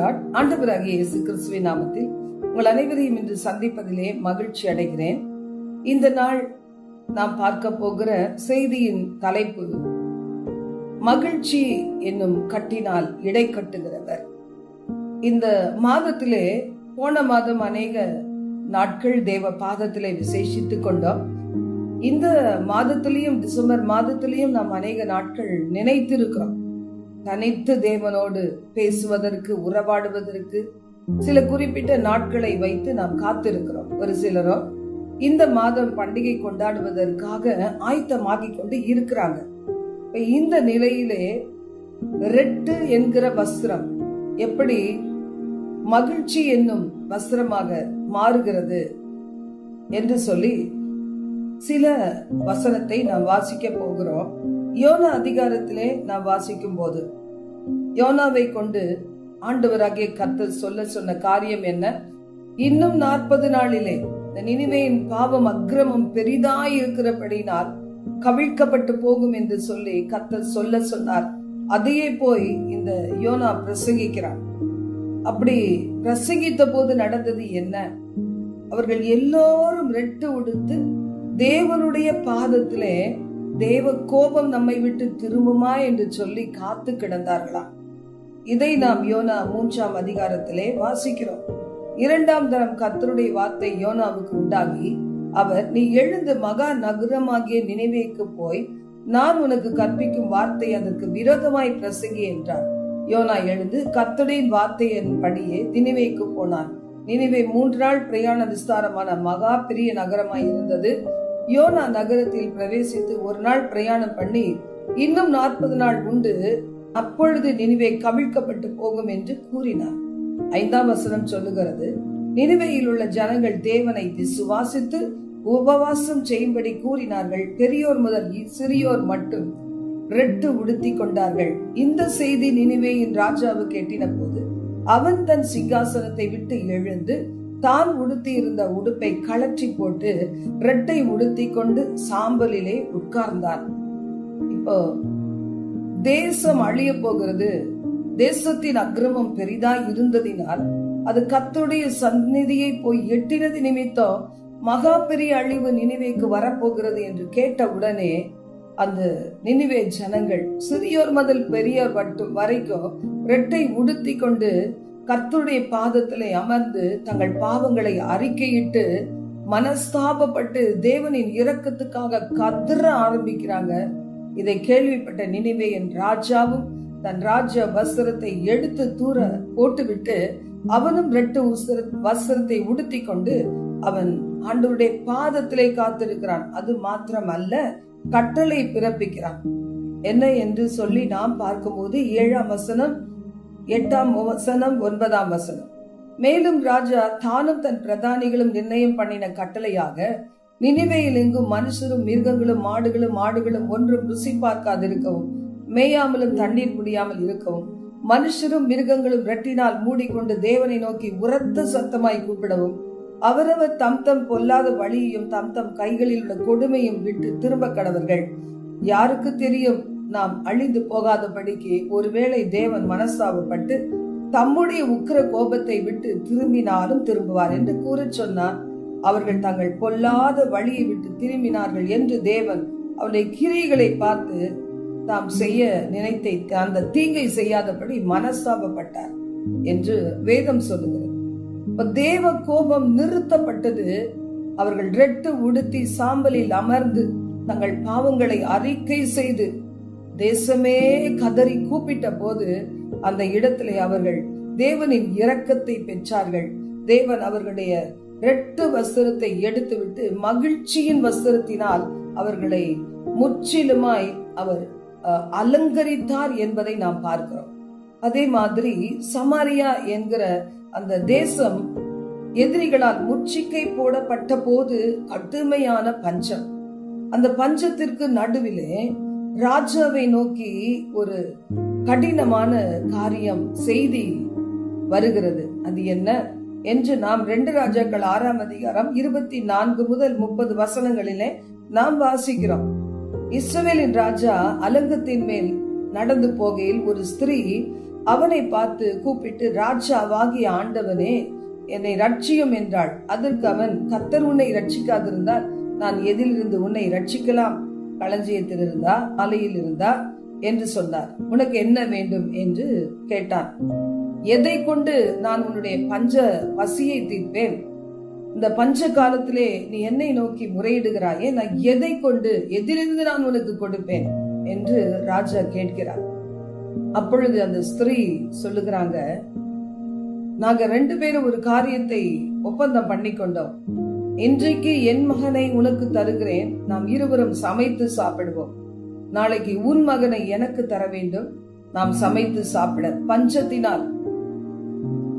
Lord ஆண்டவராகிய இயேசு கிறிஸ்துவின் நாமத்தில் உங்கள் அனைவரையும் இன்று சந்திப்பதிலே மகிழ்ச்சி அடைகிறேன். இந்த நாள் நாம் பார்க்க போகிற செய்தியின் தலைப்பு மகிழ்ச்சி என்னும் கட்டினால் இடை கட்டுகிறவர். இந்த மாதத்திலே போன மாதம் அநேக நாட்கள் தேவ பாதத்திலே விசேஷித்துக் கொண்டோம். இந்த மாதத்திலையும் டிசம்பர் மாதத்திலையும் நாம் அநேக நாட்கள் நினைத்திருக்கிறோம். தனித்து தேவனோடு பேசுவதற்கு உறவாடுவதற்கு சில குறிப்பிட்ட நாட்களை வைத்து நாம் காத்திருக்கிறோம். ஒரு சிலரோ இந்த மாதம் பண்டிகை கொண்டாடுவதற்காக ஆயத்தமாகிக் கொண்டு இருக்கிறாங்க. இந்த நிலையிலே ரெட்டு என்கிற வஸ்திரம் எப்படி மகிழ்ச்சி என்னும் வஸ்திரமாக மாறுகிறது என்று சொல்லி சில வசனத்தை நாம் வாசிக்க போகிறோம். யோனா அதிகாரத்திலே நாம் வாசிக்கும் போது யோனாவை கொண்டு ஆண்டவராகிய கர்த்தர் சொல்ல சொன்ன காரியம் என்ன? இன்னும் நாற்பது நாளிலே இந்த பாவம் அக்கிரமம் பெரிதாய் இருக்கிறபடினால் கவிழ்க்கப்பட்டு போகும் என்று சொல்லி கர்த்தர் சொல்ல சொன்னார். அதையே போய் இந்த யோனா பிரசங்கிக்கிறார். அப்படி பிரசங்கித்த போது நடந்தது என்ன? அவர்கள் எல்லோரும் ரெட்டு உடுத்து தேவனுடைய பாதத்திலே தேவ கோபம் நம்மை விட்டு திரும்புமா என்று சொல்லி காத்து கிடந்தார்களாம் இதை நாம் யோனா மூன்றாம் அதிகாரத்திலே வாசிக்கிறோம். இரண்டாம் தரம் கத்தருடைய வார்த்தை யோனாவுக்கு உண்டாகி அவர் நீ எழுந்து மகா நகரமாகிய நினைவேக்கு போய் நான் உனக்கு கற்பிக்கும் வார்த்தை அதற்கு விரோதமாய் பிரசங்கி என்றார். யோனா எழுந்து வார்த்தையின் படியே நினைவேக்கு போனான். நினைவே மூன்று நாள் பிரயாண விஸ்தாரமான மகா பெரிய நகரமாய் இருந்தது. யோனா நகரத்தில் பிரவேசித்து ஒரு நாள் பிரயாணம் பண்ணி இன்னும் நாற்பது நாள் உண்டு. அப்பொழுது நினைவே கவிழ்க்கப்பட்டு போகும் என்று கூறினார். ஐந்தாம் வசனம் சொல்லுகிறது நினைவையில் உள்ள ஜனங்கள் தேவனை விசுவாசித்து உபவாசம் செய்யும்படி கூறினார்கள். பெரியோர் முதல் சிறியோர் மட்டும் ரெட்டு உடுத்தி கொண்டார்கள். இந்த செய்தி நினைவேயின் ராஜாவுக்கு எட்டின போது அவன் தன் சிங்காசனத்தை விட்டு எழுந்து தான் உடுத்தி இருந்த உடுப்பை கழற்றி போட்டு ரெட்டை உடுத்தி கொண்டு சாம்பலிலே உட்கார்ந்தான் இப்போ தேசம் அழிய போகிறது. தேசத்தின் அக்கிரமம் பெரிதா இருந்ததினால் அது கத்துடைய சந்நிதியை போய் எட்டினது நிமித்தம் மகா பெரிய அழிவு நினைவேக்கு வரப்போகிறது என்று கேட்ட உடனே அந்த நினைவே ஜனங்கள் சிறியோர் முதல் பெரியோர் மட்டும் வரைக்கும் ரெட்டை உடுத்தி கொண்டு கர்த்தருடைய பாதத்திலே அமர்ந்து தங்கள் பாவங்களை அறிக்கையிட்டு மனஸ்தாபப்பட்டு தேவனின் இரக்கத்துக்காக கதற ஆரம்பிக்கிறாங்க. இதை கேள்விப்பட்ட நினைவே என் ராஜாவும் தன் ராஜ வஸ்திரத்தை எடுத்து தூர போட்டுவிட்டு அவனும் ரெட்டு வஸ்திரத்தை உடுத்தி கொண்டு அவன் ஆண்டவருடைய பாதத்திலே காத்திருக்கிறான். அது மாத்திரம் அல்ல கட்டளை பிறப்பிக்கிறான். என்ன என்று சொல்லி நாம் பார்க்கும்போது ஏழாம் வசனம் எட்டாம் வசனம் ஒன்பதாம் வசனம். மேலும் ராஜா தானும் தன் பிரதானிகளும் நிர்ணயம் பண்ணின கட்டளையாக நினைவையில் எங்கும் மனுஷரும் மிருகங்களும் மாடுகளும் மாடுகளும் ஒன்றும் ருசி பார்க்காதிருக்கவும் மேயாமலும் தண்ணீர் முடியாமல் இருக்கவும் மனுஷரும் மிருகங்களும் ரெட்டினால் மூடிக்கொண்டு தேவனை நோக்கி உரத்த சத்தமாய் கூப்பிடவும் அவரவர் தம் தம் பொல்லாத வழியையும் தம் தம் கைகளில் உள்ள கொடுமையும் விட்டு திரும்ப கடவர்கள். யாருக்கு தெரியும்? நாம் அழிந்து போகாதபடிக்கு ஒருவேளை தேவன் மனஸ்தாபப்பட்டு தம்முடைய உக்கிர கோபத்தை விட்டு திரும்பினாலும் திரும்புவார் என்று கூற சொன்னார். அவர்கள் தங்கள் பொல்லாத வழியை விட்டு திரும்பினார்கள் என்று தேவன் அவருடைய கிரிகளை பார்த்து தாம் செய்ய நினைத்தை அந்த தீங்கை செய்யாதபடி மனஸ்தாபப்பட்டார் என்று வேதம் சொல்லுகிறது. தேவ கோபம் நிறுத்தப்பட்டது. அவர்கள் ரெட்டு உடுத்தி சாம்பலில் அமர்ந்து தங்கள் பாவங்களை அறிக்கை செய்து தேசமே கதறி கூப்பிட்ட போது அந்த இடத்திலே அவர்கள் தேவனின் இரக்கத்தை பெற்றார்கள். தேவன் அவர்களுடைய ரெட்டு வஸ்திரத்தை எடுத்துவிட்டு மகிழ்ச்சியின் வஸ்திரத்தினால் அவர்களை முற்றிலுமாய் அவர் அலங்கரித்தார் என்பதை நாம் பார்க்கிறோம். அதே மாதிரி சமாரியா என்கிற அந்த தேசம் எதிரிகளால் முச்சிக்கை போடப்பட்ட போது கடுமையான பஞ்சம். அந்த பஞ்சத்திற்கு நடுவிலே ராஜாவை நோக்கி ஒரு கடினமான காரியம் செய்தி வருகிறது. அது என்ன? என்று நாம் ரெண்டு ராஜாக்கள் ஆறாம் அதிகாரம் இருபத்தி நான்கு முதல் முப்பது வசனங்களிலே நாம் வாசிக்கிறோம். இஸ்ரவேலின் ராஜா அலங்கத்தின் மேல் நடந்து போகையில் ஒரு ஸ்திரீ அவனை பார்த்து கூப்பிட்டு ராஜாவாகிய ஆண்டவனே என்னை ரட்சியும் என்றாள். அதற்கு அவன் கத்தர் உன்னை ரட்சிக்காதிருந்தால் நான் எதிலிருந்து உன்னை ரட்சிக்கலாம் களஞ்சியத்தில் இருந்தா மலையில் இருந்தா என்று சொன்னார். உனக்கு என்ன வேண்டும் என்று கேட்டான். எதை கொண்டு நான் உன்னுடைய பஞ்ச பசியை தீர்ப்பேன்? இந்த பஞ்ச காலத்திலே நீ என்னை நோக்கி முறையிடுகிறாயே நான் எதை கொண்டு எதிலிருந்து நான் உனக்கு கொடுப்பேன்? என்று ராஜா கேட்கிறார். அப்பொழுது அந்த ஸ்திரீ சொல்லுகிறாங்க நாங்க ரெண்டு பேரும் ஒரு காரியத்தை ஒப்பந்தம் பண்ணி கொண்டோம் இன்றைக்கு என் மகனை உனக்கு தருகிறேன். நாம் இருவரும் சமைத்து சாப்பிடுவோம். நாளைக்கு உன் மகனை எனக்கு தர வேண்டும். நாம் சமைத்து சாப்பிட பஞ்சத்தினால்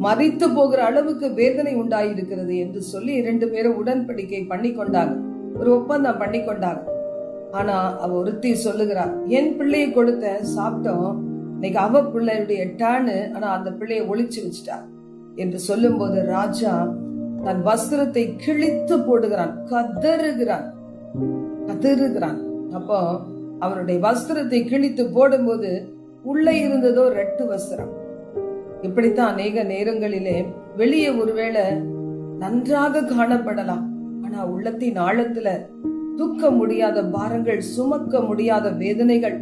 மறித்து போகிற அளவுக்கு வேதனை உண்டாயிருக்கிறது என்று சொல்லி ரெண்டு பேரும் உடன்படிக்கை பண்ணி கொண்டாங்க ஒரு ஒப்பந்தம் பண்ணி கொண்டாங்க ஆனா அவ ஒருத்தி சொல்லுகிறார் என் பிள்ளையை கொடுத்த சாப்பிட்டோம். இன்னைக்கு அவ பிள்ளையுடைய டேனு ஆனா அந்த பிள்ளையை ஒழிச்சு வச்சுட்டா. என்று சொல்லும்போது ராஜா தன் வஸ்திரத்தை கிழித்து போடுகிறான் கதறுகிறான் கதறுகிறான். அப்போ அவருடைய வஸ்திரத்தை கிழித்து போடும்போது உள்ளே இருந்ததோ ரெட்டு வஸ்திரம். இப்படித்தான் அநேக நேரங்களிலே வெளியே ஒருவேளை நன்றாக காணப்படலாம். ஆனா உள்ளத்தின் ஆழத்துல தூக்க முடியாத பாரங்கள் சுமக்க முடியாத வேதனைகள்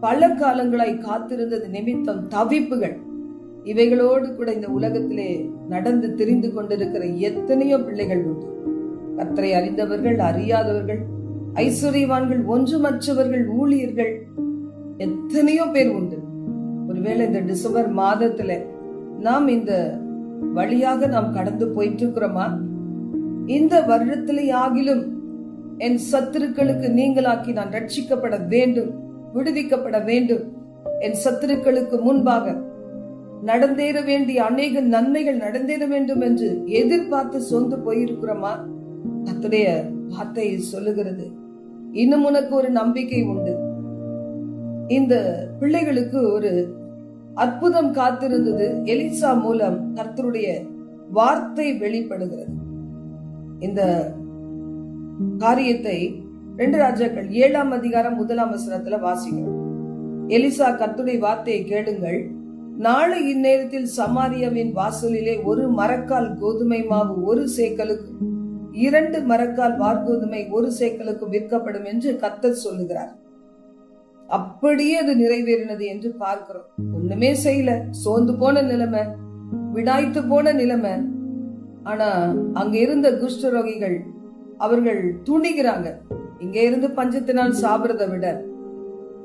பல காலங்களாய் காத்திருந்தது நிமித்தம் தவிப்புகள். இவைகளோடு கூட இந்த உலகத்திலே நடந்து தெரிந்து கொண்டிருக்கிற எத்தனையோ பிள்ளைகள் உண்டு. கத்தரை அறிந்தவர்கள் அறியாதவர்கள் ஐஸ்வர்யவான்கள் ஒன்றுமற்றவர்கள் ஊழியர்கள் எத்தனையோ பேர் உண்டு. ஒருவேளை இந்த டிசம்பர் மாதத்துல நாம் இந்த வழியாக நாம் கடந்து போயிட்டு இருக்கிறோமா இந்த வருடத்திலே ஆகிலும் என் சத்துருக்களுக்கு நீங்களாக்கி நான் ரட்சிக்கப்பட வேண்டும் விடுவிக்கப்பட வேண்டும். என் சத்துருக்களுக்கு முன்பாக நடந்தேற வேண்டிய அநேக நன்மைகள் நடந்தேற வேண்டும் என்று எதிர்பார்த்து சொந்து போயிருக்கிறோமா? கத்துடைய வார்த்தை சொல்லுகிறது. இன்னும் உனக்கு ஒரு நம்பிக்கை உண்டு. இந்த பிள்ளைகளுக்கு ஒரு அற்புதம் காத்திருந்தது. எலிசா மூலம் கர்த்தருடைய வார்த்தை வெளிப்படுகிறது. இந்த காரியத்தை ரெண்டு ராஜாக்கள் ஏழாம் அதிகாரம் முதலாம் வசனத்துல வாசிக்கிறோம். எலிசா கர்த்துடைய வார்த்தையை கேளுங்கள். நாளை இந்நேரத்தில் சமாரியாவின் வாசலிலே ஒரு மரக்கால் கோதுமை மாவு ஒரு சேக்கலுக்கு இரண்டு மரக்கால் வார்கோதுமை ஒரு சேக்கலுக்கு விற்கப்படும் என்று கத்தர் சொல்லுகிறார். அப்படியே அது நிறைவேறினது என்று பார்க்கிறோம். ஒண்ணுமே செய்யல. சோர்ந்து போன நிலைமை விடாய்த்து போன நிலைமை. ஆனா அங்க இருந்த குஷ்டரோகிகள் அவர்கள் துணிகிறாங்க. இங்க இருந்து பஞ்சத்தினால் சாப்பிடுறதை விட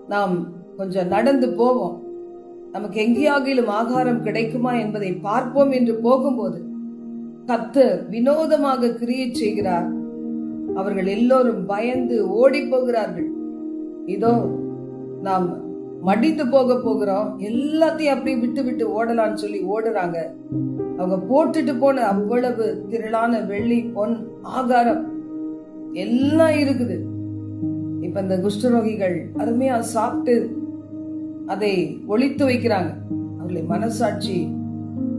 நாம் கொஞ்சம் நடந்து போவோம். நமக்கு எங்கேயாகிலும் ஆகாரம் கிடைக்குமா என்பதை பார்ப்போம் என்று போகும்போது கத்து வினோதமாக கிரியேட் செய்கிறார். அவர்கள் எல்லோரும் பயந்து ஓடி போகிறார்கள். இதோ நாம் மடித்து போக போகிறோம். எல்லாத்தையும் அப்படியே விட்டு விட்டு ஓடலான்னு சொல்லி ஓடுறாங்க. அவங்க போட்டுட்டு போன அவ்வளவு திரளான வெள்ளி பொன் ஆகாரம் எல்லாம் இருக்குது. இப்ப இந்த குஷ்டரோகிகள் அருமையா சாப்பிட்டு அதை ஒழித்து வைக்கிறாங்க. அவர்களை மனசாட்சி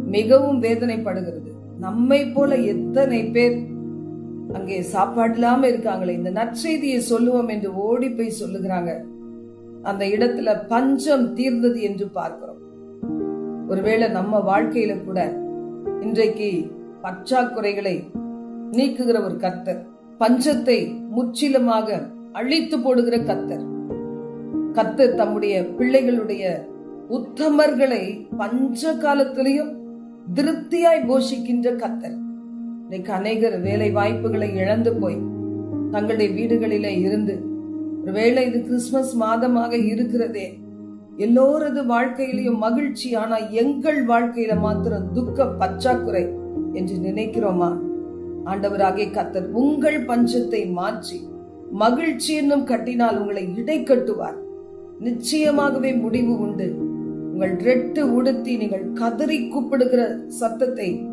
மிகவும் வேதனைப்படுகிறது. நம்மை போல எத்தனை பேர் அங்கே சாப்பாடு இல்லாம இருக்காங்களே இந்த நற்செய்தியை சொல்லுவோம் என்று ஓடி போய் சொல்லுகிறாங்க. அந்த இடத்துல பஞ்சம் தீர்ந்தது என்று பார்க்கிறோம். ஒருவேளை நம்ம வாழ்க்கையில கூட இன்றைக்கு பற்றாக்குறைகளை நீக்குகிற ஒரு கத்தர் பஞ்சத்தை முற்றிலுமாக அழித்து போடுகிற கத்தர் கத்து தம்முடைய பிள்ளைகளுடைய உத்தமர்களை பஞ்ச காலத்திலையும் திருப்தியாய் போஷிக்கின்ற கத்தர். இன்னைக்கு அநேகர் வேலை வாய்ப்புகளை இழந்து போய் தங்களுடைய வீடுகளிலே இருந்து ஒருவேளை இது கிறிஸ்துமஸ் மாதமாக இருக்கிறதே எல்லோரது வாழ்க்கையிலையும் மகிழ்ச்சி ஆனா எங்கள் வாழ்க்கையில மாத்திரம் துக்க பச்சாக்குறை என்று நினைக்கிறோமா? ஆண்டவராகிய கத்தர் உங்கள் பஞ்சத்தை மாற்றி மகிழ்ச்சி என்னும் கட்டினால் உங்களை இடை கட்டுவார் நிச்சயமாகவே முடிவு உண்டு. உங்கள் ரெட்டு உடுத்தி நீங்கள் கதறி கூப்பிடுகிற சத்தத்தை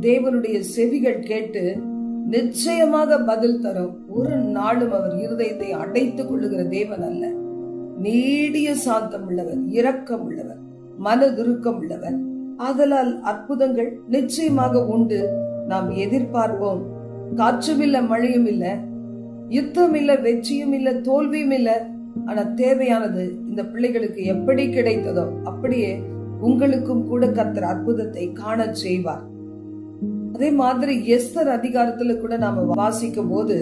தேவனுடைய செவிகள் கேட்டு நிச்சயமாக பதில் தரும். ஒரு நாளும் அவர் இருதயத்தை அடைத்துக் கொள்ளுகிற தேவன் அல்ல. நீடிய சாந்தம் உள்ளவர் இரக்கம் உள்ளவர் மனதுருக்கம் உள்ளவர். ஆதலால் அற்புதங்கள் நிச்சயமாக உண்டு. நாம் எதிர்பார்ப்போம். காற்றும் இல்ல மழையும் இல்ல. யுத்தம் இல்ல வெற்றியும் இல்ல தோல்வியும் இல்ல. ஆனா தேவையானது இந்த பிள்ளைகளுக்கு எப்படி கிடைத்ததோ அப்படியே உங்களுக்கும் கூட கத்தர் அற்புதத்தை காண செய்வார். அதே மாதிரி எஸ்தர் அதிகாரத்துல கூட நாம வாசிக்கும் போது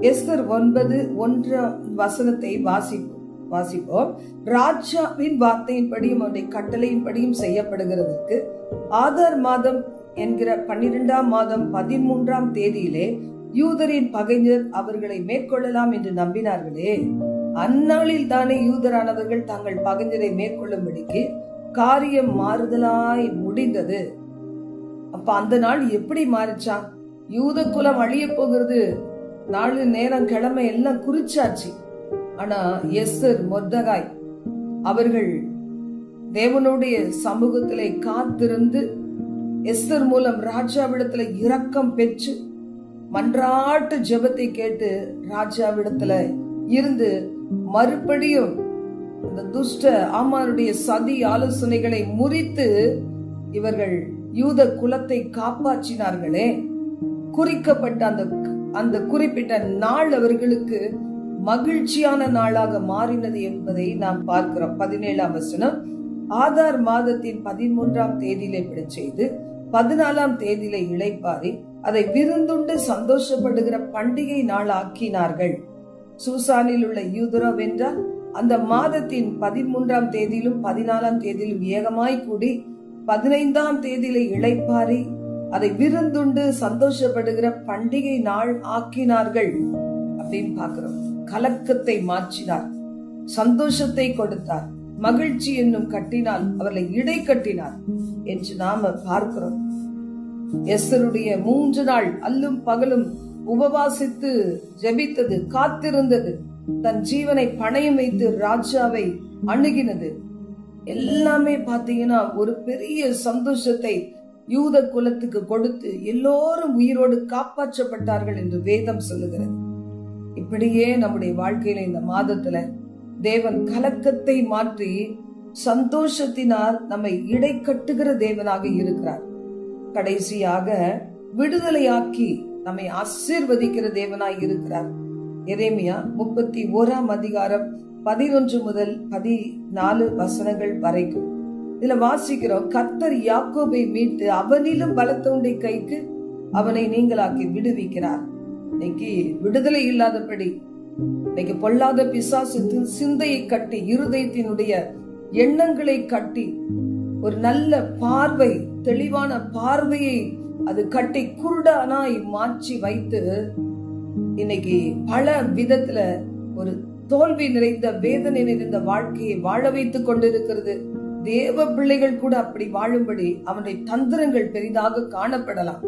எஸ்தர் ஒன்பது ஒன்றாம் வசனத்தை வாசிப்போம் வாசிப்போம். ராஜாவின் வார்த்தையின்படியும் அவருடைய கட்டளையின்படியும் செய்யப்படுகிறதுக்கு ஆதார் மாதம் என்கிற பன்னிரெண்டாம் மாதம் பதிமூன்றாம் தேதியிலே யூதரின் பகைஞர் அவர்களை மேற்கொள்ளலாம் என்று நம்பினார்களே. அந்நாளில் தானே யூதரானவர்கள் தங்கள் பகைஞரை மேற்கொள்ளும்படிக்கு காரியம் மாறுதலாய் முடிந்தது. அப்ப அந்த நாள் எப்படி மாறிச்சான் யூத குலம் அழிய போகிறது. நாலு நேரம் கிழமை எல்லாம் குறிச்சாச்சு. ஆனா எஸ்ஸர் மொர்தகாய் அவர்கள் தேவனுடைய சமூகத்திலே காத்திருந்து எஸ்தர் மூலம் ராஜாவிடத்துல இரக்கம் பெற்று மன்றாட்டு ஜெபத்தை கேட்டு ராஜாவிடத்துல இருந்து மறுபடியும் இந்த துஷ்ட ஆமானுடைய சதி ஆலோசனைகளை முறித்து இவர்கள் யூத குலத்தை காப்பாற்றினார்களே. குறிக்கப்பட்ட அந்த அந்த குறிப்பிட்ட நாள் அவர்களுக்கு மகிழ்ச்சியான நாளாக மாறினது என்பதை நாம் பார்க்கிறோம். பதினேழாம் வசனம் ஆதார் மாதத்தின் பதிமூன்றாம் தேதியிலே விட செய்து பதினாலாம் தேதியிலே இழைப்பாரி அதை விருந்துண்டு சந்தோஷப்படுகிற பண்டிகை நாள் ஆக்கினார்கள் சூசானில் உள்ள யூதுரா வென்றால் அந்த மாதத்தின் பதிமூன்றாம் தேதியிலும் பதினாலாம் தேதியிலும் ஏகமாய் கூடி பதினைந்தாம் தேதியில இழைப்பாரி அதை விருந்துண்டு சந்தோஷப்படுகிற பண்டிகை நாள் ஆக்கினார்கள் அப்படின்னு பாக்குறோம் கலக்கத்தை மாற்றினார். சந்தோஷத்தை கொடுத்தார். மகிழ்ச்சி என்னும் கட்டினால் அவர்களை இடை கட்டினார் என்று நாம பார்க்கிறோம். எஸ்தருடைய மூன்று நாள் அல்லும் பகலும் உபவாசித்து ஜெபித்தது காத்திருந்தது. தன் ஜீவனை பணையம் வைத்து ராஜாவை அணுகினது. எல்லாமே பாத்தீங்கன்னா ஒரு பெரிய சந்தோஷத்தை யூத குலத்துக்கு கொடுத்து எல்லோரும் உயிரோடு காப்பாற்றப்பட்டார்கள் என்று வேதம் சொல்லுகிறது. இப்படியே நம்முடைய வாழ்க்கையில இந்த மாதத்துல தேவன் கலக்கத்தை மாற்றி சந்தோஷத்தினால் நம்மை இடை கட்டுகிற தேவனாக இருக்கிறார். கடைசியாக விடுதலையாக்கி நம்மை ஆசீர்வதிக்கிற தேவனாய் இருக்கிறார். எரேமியா முப்பத்தி ஓராம் அதிகாரம் பதினொன்று முதல் பதினாலு வசனங்கள் வரைக்கும். இதுல வாசிக்கிறோம் கத்தர் யாக்கோபை மீட்டு அவனிலும் பலத்தவுடைய கைக்கு அவனை நீங்களாக்கி விடுவிக்கிறார். இன்னைக்கு விடுதலை இல்லாதபடி இன்னைக்கு பொல்லாத பிசாசு சிந்தையை கட்டி இருதயத்தினுடைய எண்ணங்களை கட்டி ஒரு நல்ல பார்வை தெளிவான பார்வையை அது கட்டி குருடானாய் மாற்றி வைத்து இன்னைக்கு பல விதத்துல ஒரு தோல்வி நிறைந்த வேதனை நிறைந்த வாழ்க்கையை வாழ வைத்துக் கொண்டிருக்கிறது. தேவ பிள்ளைகள் கூட அப்படி வாழும்படி அவனுடைய தந்திரங்கள் பெரிதாக காணப்படலாம்.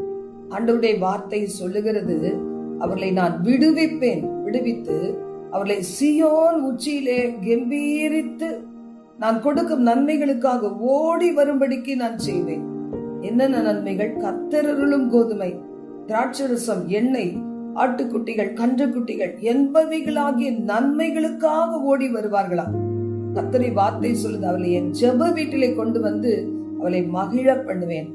ஆண்டவருடைய வார்த்தை சொல்லுகிறது அவர்களை நான் விடுவிப்பேன். விடுவித்து அவர்களை சியோன் உச்சியிலே கம்பீரித்து நான் கொடுக்கும் நன்மைகளுக்காக ஓடி வரும்படிக்கு நான் செய்வேன். என்னென்ன நன்மைகள்? கத்தரருளும் கோதுமை திராட்சரசம் எண்ணெய் ஆட்டுக்குட்டிகள் கன்றுக்குட்டிகள் என்பவைகளாகிய நன்மைகளுக்காக ஓடி வருவார்களாம் கத்தரை வார்த்தை சொல்லுது அவளை என் ஜெப வீட்டிலே கொண்டு வந்து அவளை மகிழ பண்ணுவேன்.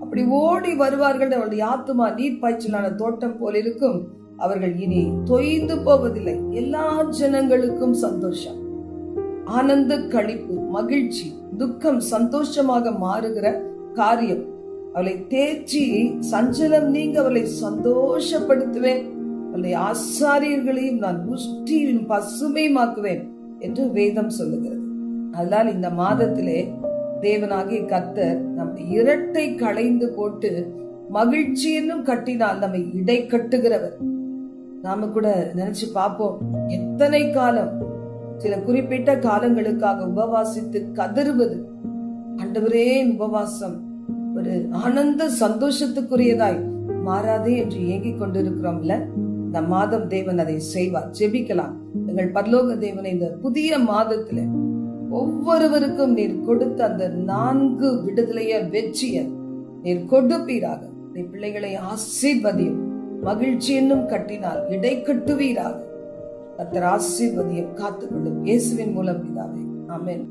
அப்படி ஓடி வருவார்கள் அவளுடைய ஆத்துமா நீர் பாய்ச்சலான தோட்டம் போல இருக்கும். அவர்கள் இனி தொய்ந்து போவதில்லை. எல்லா ஜனங்களுக்கும் சந்தோஷம். ஆனந்த கழிப்பு மகிழ்ச்சி துக்கம் சந்தோஷமாக மாறுகிற காரியம். அவளை தேய்ச்சி சஞ்சலம் நீங்க அவளை சந்தோஷப்படுத்துவேன். அவளை ஆசாரியர்களையும் நான் புஷ்டியும் பசுமையுமாக்குவேன் என்று வேதம் சொல்லுகிறது. அதனால் இந்த மாதத்திலே தேவனாகிய கர்த்தர் நம்ம இரட்டை களைந்து போட்டு மகிழ்ச்சி என்னும் கட்டினால் நம்மை இடை கட்டுகிறவர். நாம கூட நினைச்சு பார்ப்போம் எத்தனை காலம் சில குறிப்பிட்ட காலங்களுக்காக உபவாசித்து கதறுவது ஆண்டவரே உபவாசம் ஒரு ஆனந்த சந்தோஷத்துக்குரியதாய் மாறாதே என்று ஏங்கிக் கொண்டிருக்கிறோம்ல. இந்த மாதம் தேவன் அதை செய்வார். ஜெபிக்கலாம். எங்கள் பரலோக தேவனை இந்த புதிய மாதத்துல ஒவ்வொருவருக்கும் நீர் கொடுத்த அந்த நான்கு விடுதலைய வெற்றிய நீர் கொடுப்பீராக. நீ பிள்ளைகளை ஆசீர்வதியும் மகிழ்ச்சி என்னும் கட்டினால் இடை கட்டுவீராக. கத்தர் ஆசீர்வதியம் காத்துக்கொள்ளும் இயேசுவின் மூலம் இதாவே ஆமென்.